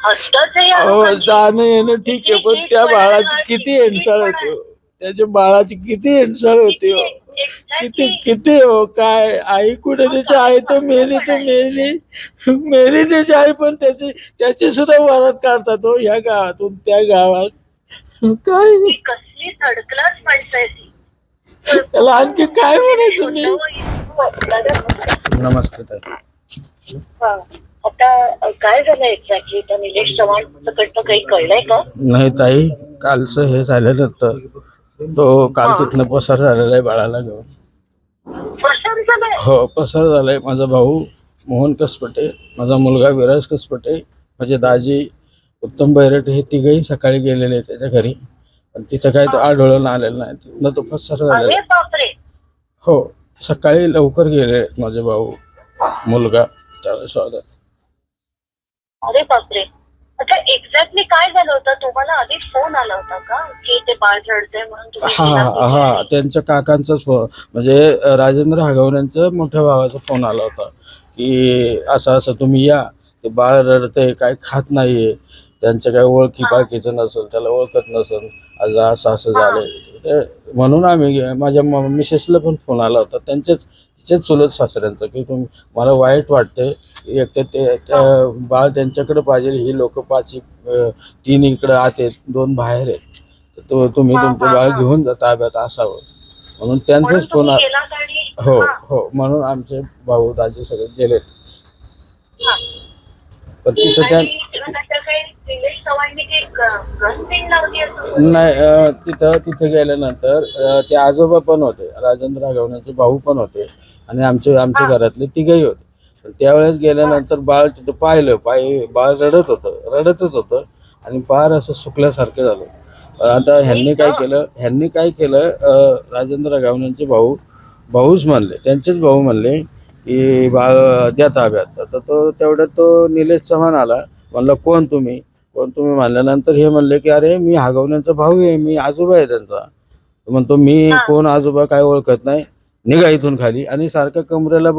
अहो. जाणं येणं ठीक आहे पण त्या बाळाची किती हेंडसाळ होती हो. त्याच्या बाळाची किती हेंडसाळ होती हो. किती. किती हो काय? आई कुठे? त्याची आई तर मेली तर मेली. मेली त्याची आई पण त्याची त्याची सुद्धा वरात काढतात हो ह्या गावातून त्या गावात. काय? ही कसली थर्ड क्लास माणसं आहे ती. त्याला आणखी काय म्हणायचं मी? नमस्ते ताई. हा. आता काय झालं एक्झॅक्टली त्या निलेश चव्हाण कडनं काही कळलंय का? नाही ताई कालचं हे झालेलं होतं. तो काल तिथनं पसार झालेला आहे बाळाला घेऊन. प्रशांत झालंय? हो पसार झालाय. माझा भाऊ मोहन कसपटे माझा मुलगा विराज कसपटे माझे दाजी उत्तम बैरट हे तिघही सकाळी गेलेले त्याच्या घरी. पण तिथं काही तो आढळून आलेला नाही. तिथनं तो पसार झालेला अरे आहे. बापरे! हो सकाळी लवकर गेले माझे भाऊ मुलगा त्यावेळेस होता. अरे बापरे. आता एक्झॅक्टली काय झालं होतं? तुम्हाला आधीच फोन आला होता का? की ते बाळ रडतंय म्हणून तुम्ही हा गेला हा? त्यांच्या काकांचाच फोन म्हणजे राजेंद्र हागवण्यांचा मोठ्या भावाचा फोन आला होता. की असं असं तुम्ही या. ते बाळ रडतंय काय खात नाहीये. त्यांच्या काय ओळखी पाळखीचं नसेल त्याला ओळखत नसेल. आज असं असं झालंय. ते म्हणून आम्ही माझ्या मिसेसला पण फोन आला होता. त्यांच्याच तिच्याच चुलत सासऱ्यांचा की तुम्ही मला वाईट वाटतंय. की एक तर ते बाळ त्यांच्याकडे पाहिजे ही लोक पाच तीन इकडे आत आहेत दोन बाहेर आहेत. तर तो तुम्ही तुमचं बाळ. घेऊन जा ताब्यात असावं. म्हणून त्यांचाच फोन तुम्ही आ- गेलात आणि हो हा, म्हणून आमचे भाऊ दाजी सगळे गेलेत. पण तिथं त्या नाही तिथं तिथे गेल्यानंतर ते आजोबा पण होते राजेंद्र राघवण्याचे भाऊ पण होते आणि आमचे आमच्या. घरातले तिघही होते. त्यावेळेस गेल्यानंतर बाळ तिथं पाहिलं पाय बाळ रडत होतं रडतच होतं आणि फार असं सुकल्यासारखं झालं. आता ह्यांनी काय केलं ह्यांनी काय केलं राजेंद्र राघवण्याचे भाऊ भाऊच म्हणले त्यांचेच भाऊ म्हणले की बाळ द्या ताब्यात तर तो तेवढ्यात तो निलेश चव्हाण आला म्हणलं कोण तुम्ही? कोण तुम्ही म्हणल्यानंतर हे म्हणले की अरे मी हागवण्याचा भाऊ आहे मी आजोबा आहे त्यांचा. म्हणतो मी. कोण आजोबा काय ओळखत नाही निघा इथून खाली. आणि सारखं कमरेला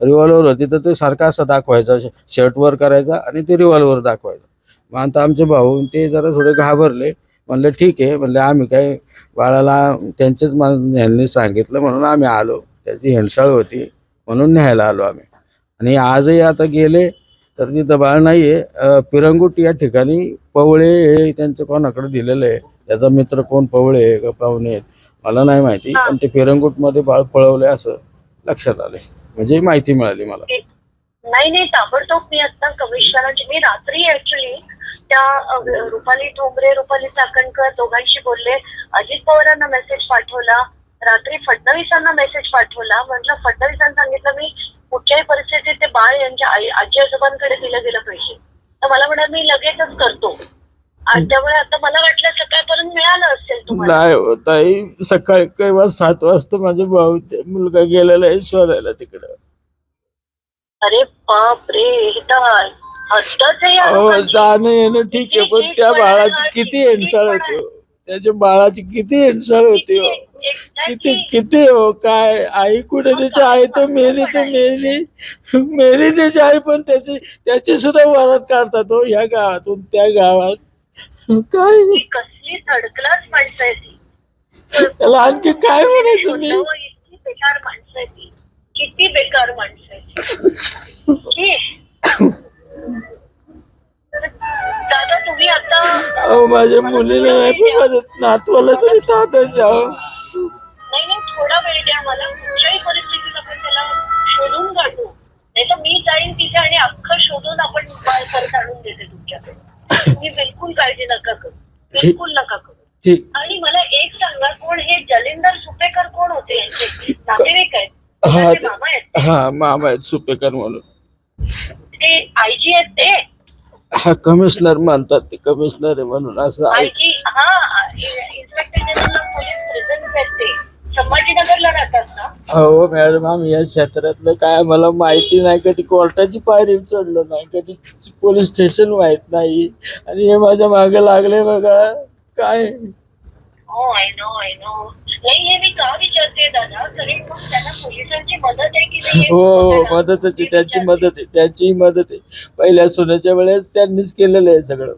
रिव्हॉल्वर होती तर ते सारखं असं दाखवायचा शर्ट वर करायचा आणि ते रिव्हॉल्वर दाखवायचा. मग आता आमचे भाऊ ते जरा थोडे घाबरले. म्हणले ठीक आहे. म्हणले आम्ही काय बाळाला त्यांच्याच मान यांनी सांगितलं म्हणून आम्ही आलो. त्याची हेंडसाळ होती म्हणून न्यायला आलो आम्ही. आणि आजही आता गेले. तर तिथं बाळ नाहीये. अं, पिरंगुट या ठिकाणी पवळे हे त्यांचं कोणाकडे दिलेलं आहे? त्याचा मित्र कोण पवळे आहे का पाहुणे आहेत? मला नाही माहिती. पण ते पिरंगुटमध्ये बाळ पळवले असं लक्षात आले म्हणजे माहिती मिळाली मला. नाही नाही ताबडतोब मी आता कमिशनरांची मी रात्री ऍक्च्युली त्या रुपाली ठोंबरे रुपाली चाकणकर दोघांशी बोलले. अजित पवारांना मेसेज पाठवला. रात्री फडणवीसांना मेसेज पाठवला. म्हटलं फडणवीसांनी सांगितलं मी कुठच्याही परिस्थितीत ते बाळ यांच्या आई आजी आजोबांकडे दिलं गेलं पाहिजे. तर मला म्हणा मी लगेचच करतो. त्यामुळे आता मला वाटलं सकाळपर्यंत मिळालं असेल तुम्हाला. नाही हो ताई सकाळी केव्हा सात वाजता माझा भाऊ ते मुलगा गेलेला आहे शोधायला तिकडं. अरे बाप रे हे तर लोकांची. जाणं येणं ठीक आहे पण त्या बाळाची किती हेंडसाळ होती हो त्याच्या बाळाची किती हेंडसाळ होती हो. किती. किती हो काय? आई कुठे? त्याची आई तर मेली तर मेली. मेली त्याची आई पण त्याची त्याची सुद्धा वरात काढतात हो ह्या गावातून त्या गावात. काय? कसली माणसं आहे ती. त्याला आणखी काय म्हणायचं मी? इतकी बेकार माणसं आहे ती. किती बेकार माणसं आहे अहो माझ्या मुलीला नाही पण माझ्या नातवाला तरी ताब्यात द्यावं. नाही नाही थोडा वेळ द्या मला. कुठल्याही परिस्थितीत आपण त्याला शोधून काढू. नाही तर मी जाईन तिथे आणि अख्खं शोधून आपण बाळ परत आणून देते तुमच्याकडे. तुम्ही बिलकुल काळजी नका करू. बिलकुल नका करू. आणि मला एक सांगा कोण हे जलिंदर सुपेकर कोण होते यांचे? नातेवाईक आहेत? मामा आहेत? हा मामा आहेत सुपेकर म्हणून. ते आयजी आहेत ते? हा कमिशनर म्हणतात ते कमिशनर आहे म्हणून असं ऐक आयजी हा inspector general of police present आहेत ते संभाजीनगरला राहतात ना? हो मॅडम आम्ही या क्षेत्रातलं काय मला माहिती नाही कधी कोर्टाची पायरी चढलो नाही कधी पोलीस स्टेशन माहीत नाही. आणि हे माझ्या मागे लागले बघा काय? हो आय नो आय नो नाही हे मी का विचारते दादा तरी मग त्यांना पोलिसांची मदत आहे की नाही हे हो. मदतच आहे त्यांची. मदत आहे त्यांचीही मदत आहे. पहिल्या सुनेच्या वेळेस त्यांनीच केलेलं आहे सगळं.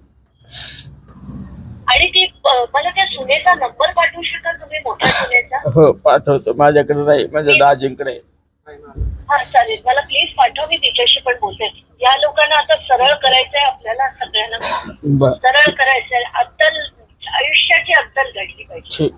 आणि ती अ, मला त्या सुनेचा नंबर पाठवू शकाल तुम्ही मोठ्या सुनेचा? हो पाठवतो. माझ्याकडे नाही माझ्या दाजींकडे आहे. हा चालेल. मला प्लीज पाठव मी तिच्याशी पण बोलते. या लोकांना आता सरळ करायचंय आपल्याला सगळ्यांना. बर. सरळ करायचंय. अद्दल आयुष्याची अद्दल घडली पाहिजे. ठीक.